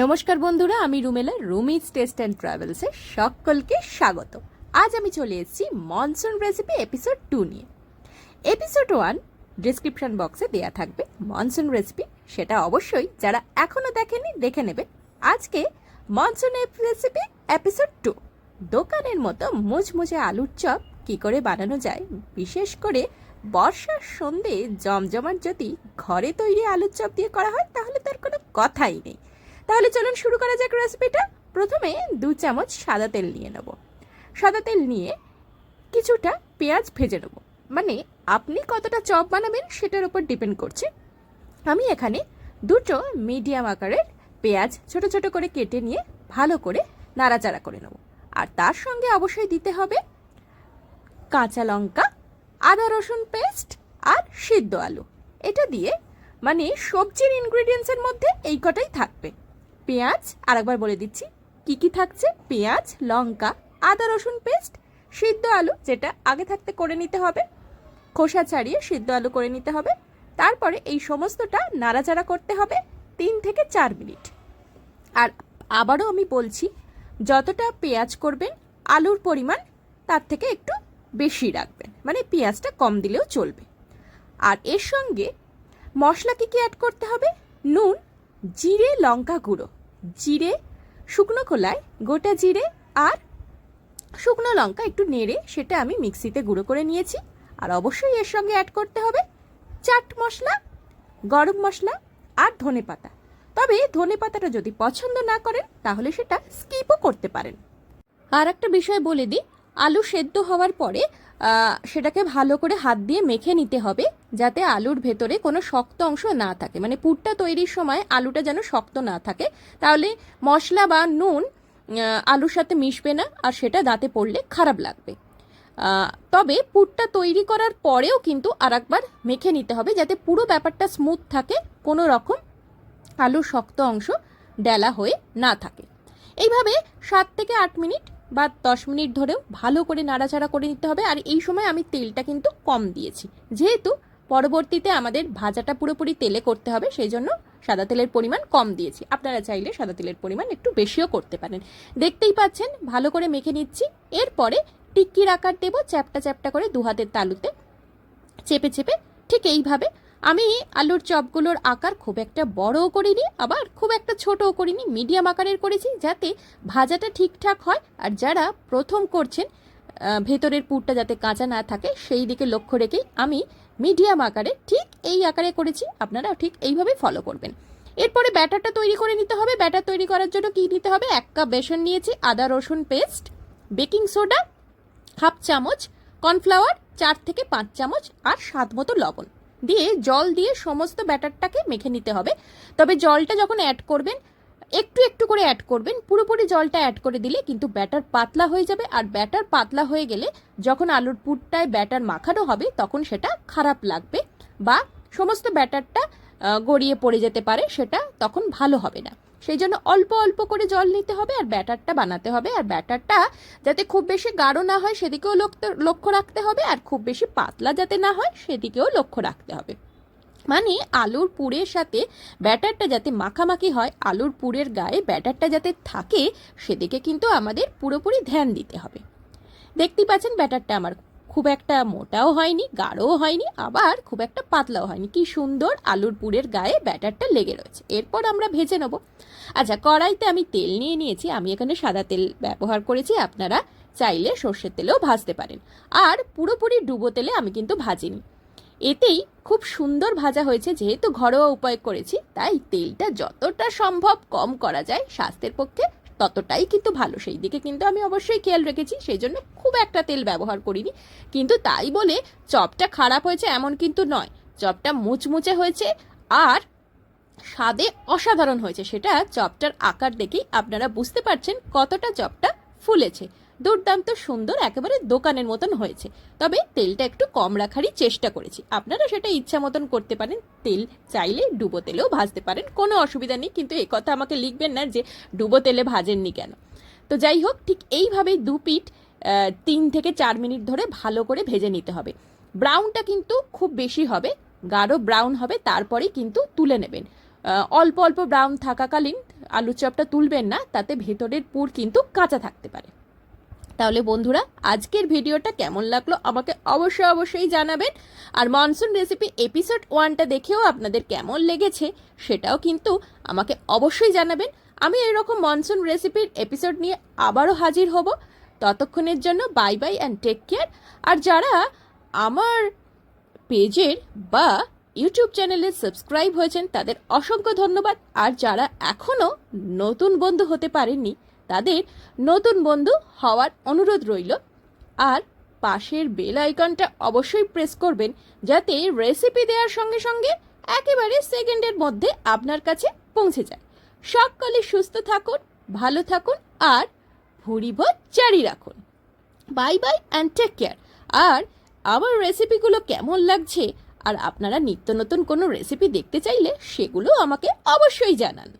নমস্কার বন্ধুরা, আমি রুমেলা রুমিজ টেস্ট অ্যান্ড ট্রাভেলসে সকলকে স্বাগত। আজ আমি চলে এসেছি মনসুন রেসিপি এপিসোড টু নিয়ে। এপিসোড ওয়ান ডিসক্রিপশন বক্সে দেয়া থাকবে মনসুন রেসিপি। সেটা অবশ্যই যারা এখনও দেখেনি, দেখে নেবে। আজকে মনসুন রেসিপি এপিসোড টু। দোকানের মতো মুচমুচে আলুর চপ কি করে বানানো যায়, বিশেষ করে বর্ষার সন্ধে জমজমাট যদি ঘরে তৈরি আলুর চপ দিয়ে করা হয়, তাহলে তার কোনো কথাই নেই। তাহলে চলুন শুরু করা যাক রেসিপিটা প্রথমে দু চামচ সাদা তেল নিয়ে নেব। সাদা তেল নিয়ে কিছুটা পেঁয়াজ ভেজে নেব। মানে আপনি কতটা চপ বানাবেন সেটার উপর ডিপেন্ড করছে। আমি এখানে দুটো মিডিয়াম আকারের পেঁয়াজ ছোট ছোট করে কেটে নিয়ে ভালো করে নাড়াচাড়া করে নেব। আর তার সঙ্গে অবশ্যই দিতে হবে কাঁচা লঙ্কা, আদা রসুন পেস্ট আর সিদ্ধ আলু। এটা দিয়ে মানে সবজির ইনগ্রিডিয়েন্টসের মধ্যে এই কটাই থাকবে। পেঁয়াজ, আরেকবার বলে দিচ্ছি, কি কি থাকছে? পেঁয়াজ, লঙ্কা, আদা, রসুন পেস্ট, সিদ্ধ আলু, যেটা আগে থাকতে করে নিতে হবে, খোসা ছাড়িয়ে সিদ্ধ আলু করে নিতে হবে, তারপরে এই সমস্তটা নাড়াচাড়া করতে হবে তিন থেকে চার মিনিট। আর আবারও আমি বলছি, যতটা পেঁয়াজ করবেন, আলুর পরিমাণ তার থেকে একটু বেশি রাখবেন মানে পেঁয়াজটা কম দিলেও চলবে। আর এর সঙ্গে মশলা কী কী অ্যাড করতে হবে? নুন জিরে লঙ্কা গুঁড়ো। জিরে, শুকনো খোলায়, গোটা জিরে আর শুকনো লঙ্কা একটু নেড়ে সেটা আমি মিক্সিতে গুঁড়ো করে নিয়েছি। আর অবশ্যই এর সঙ্গে অ্যাড করতে হবে চাট মশলা, গরম মশলা আর ধনে পাতা। তবে ধনে পাতাটা যদি পছন্দ না করেন, তাহলে সেটা স্কিপও করতে পারেন। আর একটা বিষয় বলে দিই, আলু সেদ্ধ হওয়ার পরে সেটাকে ভালো করে হাত দিয়ে মেখে নিতে হবে যাতে আলুর ভেতরে কোনো শক্ত অংশ না থাকে। মানে পুরটা তৈরির সময় আলুটা যেন শক্ত না থাকে। তাহলে মশলা বা নুন আলুর সাথে মিশবে না আর সেটা দাঁতে পড়লে খারাপ লাগবে। তবে পুরটা তৈরি করার পরেও কিন্তু আর একবার মেখে নিতে হবে যাতে পুরো ব্যাপারটা স্মুথ থাকে, কোনো রকম আলুর শক্ত অংশ ডেলা হয়ে না থাকে। এইভাবে সাত থেকে আট মিনিট বা দশ মিনিট ধরেও ভালো করে নাড়াচাড়া করে নিতে হবে। আর এই সময় আমি তেলটা কিন্তু কম দিয়েছি। যেহেতু পরবর্তীতে আমাদের ভাজাটা পুরোপুরি তেলে করতে হবে, সেই জন্য সাদা তেলের পরিমাণ কম দিয়েছি। আপনারা চাইলে সাদা তেলের পরিমাণ একটু বেশিও করতে পারেন। দেখতেই পাচ্ছেন, ভালো করে মেখে নিচ্ছি। এরপরে টিক্কির আকার দেবো, চ্যাপটা চ্যাপটা করে দু হাতের তালুতে চেপে চেপে ঠিক এইভাবে আমি আলুর চপগুলোর আকার খুব একটা বড়ও করিনি, আবার খুব একটা ছোটও করিনি, মিডিয়াম আকারের করেছি যাতে ভাজাটা ঠিকঠাক হয়। আর যারা প্রথম করছেন ভেতরের পুরটা যাতে কাঁচা না থাকে, সেই দিকে লক্ষ্য রেখেই আমি মিডিয়াম আকারে ঠিক এই আকারে করেছি। আপনারা ঠিক এইভাবে ফলো করবেন। এরপরে ব্যাটারটা তৈরি করে নিতে হবে। ব্যাটার তৈরি করার জন্য কী নিতে হবে? এক কাপ বেসন নিয়েছি, আদা, রসুন পেস্ট, বেকিং সোডা, হাফ চামচ কর্নফ্লাওয়ার, চার থেকে পাঁচ চামচ, আর স্বাদ মতো লবণ। দিয়ে জল দিয়ে সমস্ত ব্যাটারটাকে মেখে নিতে হবে। তবে জলটা যখন অ্যাড করবেন, একটু একটু করে অ্যাড করবেন, পুরোপুরি জলটা অ্যাড করে দিলে কিন্তু ব্যাটার পাতলা হয়ে যাবে। আর ব্যাটার পাতলা হয়ে গেলে যখন আলুর পুরটায় ব্যাটার মাখানো হবে, তখন সেটা খারাপ লাগবে বা সমস্ত ব্যাটারটা গড়িয়ে পড়ে যেতে পারে, সেটা তখন ভালো হবে না। সেই জন্য অল্প অল্প করে জল নিতে হবে আর ব্যাটারটা বানাতে হবে। আর ব্যাটারটা যাতে খুব বেশি গাঢ় না হয় সেদিকেও লক্ষ্য- রাখতে হবে। আর খুব বেশি পাতলা যাতে না হয় সেদিকেও লক্ষ্য রাখতে হবে। মানে আলুর পুরের সাথে ব্যাটারটা যাতে মাখামাখি হয়, আলুর পুরের গায়ে ব্যাটারটা যাতে থাকে, সেদিকে কিন্তু আমাদের পুরোপুরি ধ্যান দিতে হবে। দেখতেই পাচ্ছেন ব্যাটারটা আমার খুব একটা মোটাও হয়নি, গাঢ়ও হয়নি, আবার খুব একটা পাতলাও হয়নি। কি সুন্দর আলুর পুরের গায়ে ব্যাটারটা লেগে রয়েছে। এরপর আমরা ভেজে নেব। আচ্ছা কড়াইতে আমি তেল নিয়ে নিয়েছি। আমি এখানে সাদা তেল ব্যবহার করেছি, আপনারা চাইলে সর্ষের তেলেও ভাজতে পারেন। আর পুরোপুরি ডুবো তেলে আমি কিন্তু ভাজিনি। এতেই খুব সুন্দর ভাজা হয়েছে, যেহেতু ঘরোয়া উপায় করেছি, তাই তেলটা যতটা সম্ভব কম করা যায় স্বাস্থ্যের পক্ষে। ততটাই কিন্তু ভালো। সেই দিকে কিন্তু আমি অবশ্যই খেয়াল রেখেছি, সেই জন্য খুব একটা তেল ব্যবহার করিনি। কিন্তু তাই বলে চপটা খারাপ হয়েছে এমন কিন্তু নয়। চপটা মুচমুচে হয়েছে আর স্বাদে অসাধারণ হয়েছে। সেটা চপটার আকার দেখেই আপনারা বুঝতে পারছেন কতটা চপটা ফুলেছে। দুর্দান্ত সুন্দর, একেবারে দোকানের মতন হয়েছে। তবে তেলটা একটু কম রাখারই চেষ্টা করেছি। আপনারা সেটা ইচ্ছা মতন করতে পারেন। তেল চাইলে ডুবো তেলেও ভাজতে পারেন। কোনো অসুবিধা নেই, কিন্তু এ কথা আমাকে লিখবেন না যে ডুবো তেলে ভাজেননি কেন। তো যাই হোক, ঠিক এইভাবেই দু পিঠ তিন থেকে চার মিনিট ধরে ভালো করে ভেজে নিতে হবে। ব্রাউনটা কিন্তু খুব বেশি হবে, গাঢ় ব্রাউন হবে, তারপরেই কিন্তু তুলে নেবেন। অল্প অল্প ব্রাউন থাকাকালীন আলুর চপটা তুলবেন না, তাতে ভেতরের পুর কিন্তু কাঁচা থাকতে পারে। তাহলে বন্ধুরা, আজকের ভিডিওটা কেমন লাগল আমাকে অবশ্যই অবশ্যই জানাবেন। আর মনসুন রেসিপি এপিসোড ওয়ানটা দেখেও আপনাদের কেমন লেগেছে সেটাও কিন্তু আমাকে অবশ্যই জানাবেন। আমি এরকম মনসুন রেসিপির এপিসোড নিয়ে আবারও হাজির হব। ততক্ষণের জন্য bye bye and take care আর যারা আমার পেজের বা ইউটিউব চ্যানেলে সাবস্ক্রাইব হয়েছেন, তাদের অসংখ্য ধন্যবাদ। আর যারা এখনও নতুন বন্ধু হতে পারেননি তাদের নতুন বন্ধু হওয়ার অনুরোধ রইল। আর পাশের বেল আইকনটা অবশ্যই প্রেস করবেন, যাতে রেসিপি দেওয়ার সঙ্গে সঙ্গে একেবারে সেকেন্ডের মধ্যে আপনার কাছে পৌঁছে যায়। সকলে সুস্থ থাকুন, ভালো থাকুন আর ভুড়িভোজ জারি রাখুন। Bye bye and take care আর আমার রেসিপিগুলো কেমন লাগছে? আর আপনারা নিত্য নতুন কোনো রেসিপি দেখতে চাইলে সেগুলো আমাকে অবশ্যই জানান।